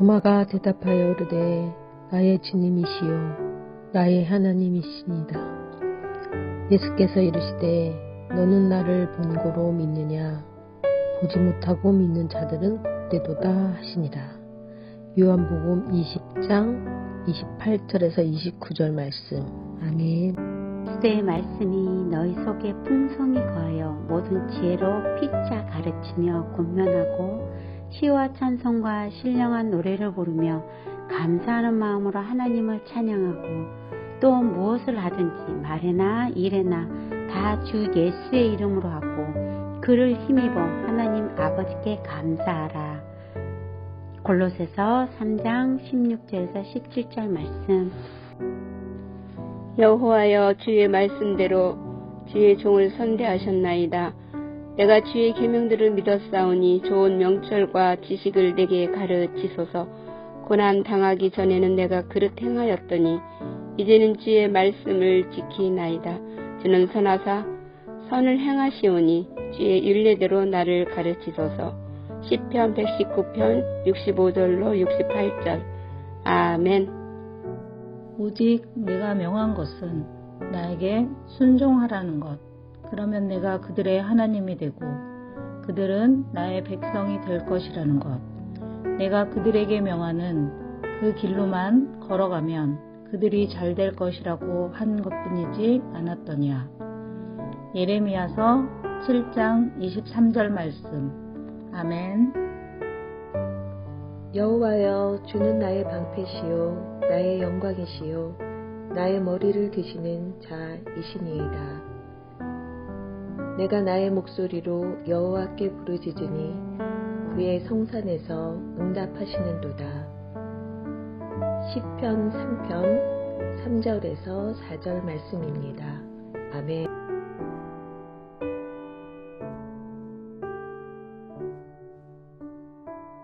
도마가 대답하여 이르되 나의 주님이시요 나의 하나님이시니라. 예수께서 이르시되 너는 나를 본고로 믿느냐 보지 못하고 믿는 자들은 때도다 하시니라. 요한복음 20장 28절에서 29절 말씀. 아멘. 그대의 말씀이 너희 속에 풍성히 거하여 모든 지혜로 피차 가르치며 권면하고 시와 찬송과 신령한 노래를 부르며 감사하는 마음으로 하나님을 찬양하고 또 무엇을 하든지 말에나 일에나 다 주 예수의 이름으로 하고 그를 힘입어 하나님 아버지께 감사하라. 골로새서 3장 16절에서 17절 말씀. 여호와여 주의 말씀대로 주의 종을 선대하셨나이다. 내가 주의 계명들을 믿었사오니 좋은 명철과 지식을 내게 가르치소서. 고난 당하기 전에는 내가 그릇 행하였더니 이제는 주의 말씀을 지키나이다. 주는 선하사 선을 행하시오니 주의 윤례대로 나를 가르치소서. 시편 119편 65절로 68절. 아멘. 오직 내가 명한 것은 나에게 순종하라는 것. 그러면 내가 그들의 하나님이 되고 그들은 나의 백성이 될 것이라는 것. 내가 그들에게 명하는 그 길로만 걸어가면 그들이 잘 될 것이라고 한 것뿐이지 않았더냐. 예레미야서 7장 23절 말씀. 아멘. 여호와여 주는 나의 방패시요 나의 영광이시요 나의 머리를 드시는 자이시니이다. 내가 나의 목소리로 여호와께 부르짖으니 그의 성산에서 응답하시는도다. 시편 3편 3절에서 4절 말씀입니다. 아멘.